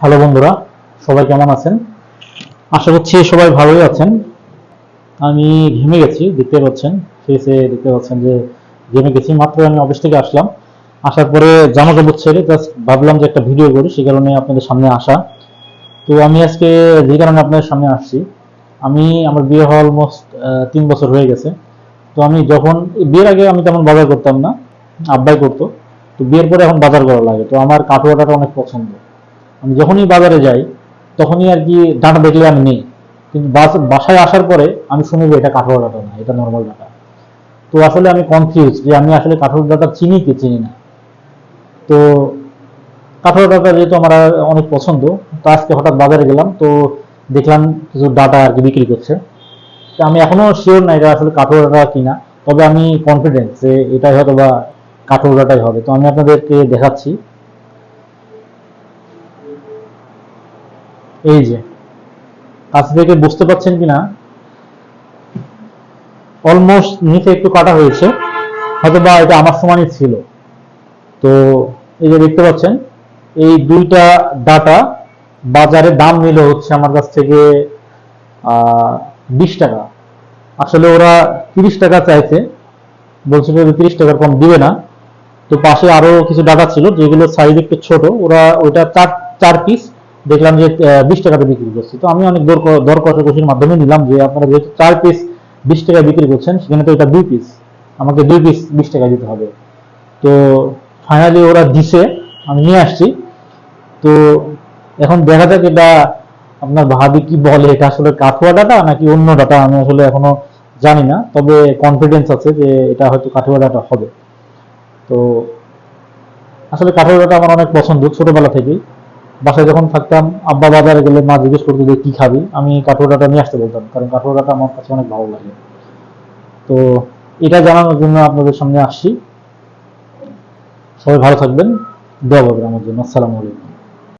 Hello বন্ধুরা, সবাই কেমন আছেন? আশা করছি সবাই ভালোই আছেন। আমি ঘেমে গেছি, দেখতে পাচ্ছেন, ফেসে দেখতে পাচ্ছেন যে ঘেমে গেছি, মাত্র আমি অফিস থেকে আসলাম। আসার পরে জামা কাপড় ছেড়ে জাস্ট ভাবলাম যে একটা ভিডিও করি, সে কারণে আপনাদের সামনে আসা। তো আমি আজকে যে কারণে আপনাদের সামনে আসছি, আমি, আমার বিয়ে হওয়া অলমোস্ট তিন বছর হয়ে গেছে। তো আমি যখন, বিয়ের আগে আমি তেমন বাজার করতাম না, আব্বাই করতো। তো বিয়ের পরে এখন বাজার করা লাগে, তো আমার কাটোয়াটাটা অনেক পছন্দ। আমি যখনই বাজারে যাই, তখনই আর কি ডাটা দেখলে আমি নেই। কিন্তু বাস- বাসায় আসার পরে আমি শুনি যে এটা কাঠোয়া ডাটা না, এটা নর্মাল ডাটা। তো আসলে আমি কনফিউজ যে আমি আসলে কাঠোয়া ডাটা চিনি কি চিনি না। তো কাঠোয়া ডাটা যেহেতু আমার অনেক পছন্দ, তো আজকে হঠাৎ বাজারে গেলাম, তো দেখলাম কিছু ডাটা আর কি বিক্রি করছে। তো আমি এখনও শিওর না এটা আসলে কাঠোয়া ডাটা কিনা, তবে আমি কনফিডেন্স যে এটাই হয়তো বা কাঠোয়া ডাটাই হবে। তো আমি আপনাদেরকে দেখাচ্ছি। এই যে, কাছ থেকে বুঝতে পারছেন কিনা? অলমোস্ট নিচে একটু কাটা হয়েছে হয়তো বা এটা আমার সমানই ছিল। তো এই যে দেখতে পাচ্ছেন, এই দুইটা ডাটা বাজারে দাম নিল হচ্ছে আমার কাছ থেকে বিশ টাকা। আসলে ওরা তিরিশ টাকা চাইছে, বলছিল তিরিশ টাকার কম দিবে না। তো পাশে আরও কিছু ডাটা ছিল, যেগুলো সাইজ একটু ছোট, ওরা ওইটা চার চার পিস দেখলাম যে বিশ টাকাতে বিক্রি করছে। তো আমি অনেক দর দর কষাকষির মাধ্যমে নিলাম যে, আপনারা যেহেতু চার পিস বিশ টাকায় বিক্রি করছেন, সেখানে তো এটা দুই পিস আমাকে দুই পিস বিশ টাকা দিতে হবে। তো ফাইনালি ওরা দিছে, আমি নিয়ে আসছি। তো এখন দেখা যাক এটা আপনার ভাবি কি বলে, এটা আসলে কাঠুয়া ডাটা নাকি অন্য ডাটা, আমি আসলে এখনও জানি না। তবে কনফিডেন্স আছে যে এটা হয়তো কাঠুয়া ডাটা হবে। তো আসলে কাঠুয়া ডাটা আমার অনেক পছন্দ, ছোটবেলা থেকেই। বাসায় যখন থাকতাম, আব্বা বাজারে গেলে মা জিজ্ঞেস করতো যে, কি খাবি? আমি কাঠোরাটা নিয়ে আসতে বলতাম, কারণ কাঠোরাটা আমার কাছে অনেক ভালো লাগে। তো এটা জানানোর জন্য আপনাদের সামনে আসছি। সবাই ভালো থাকবেন। দোয়া পাবেন আমার জন্য। আসসালামু আলাইকুম।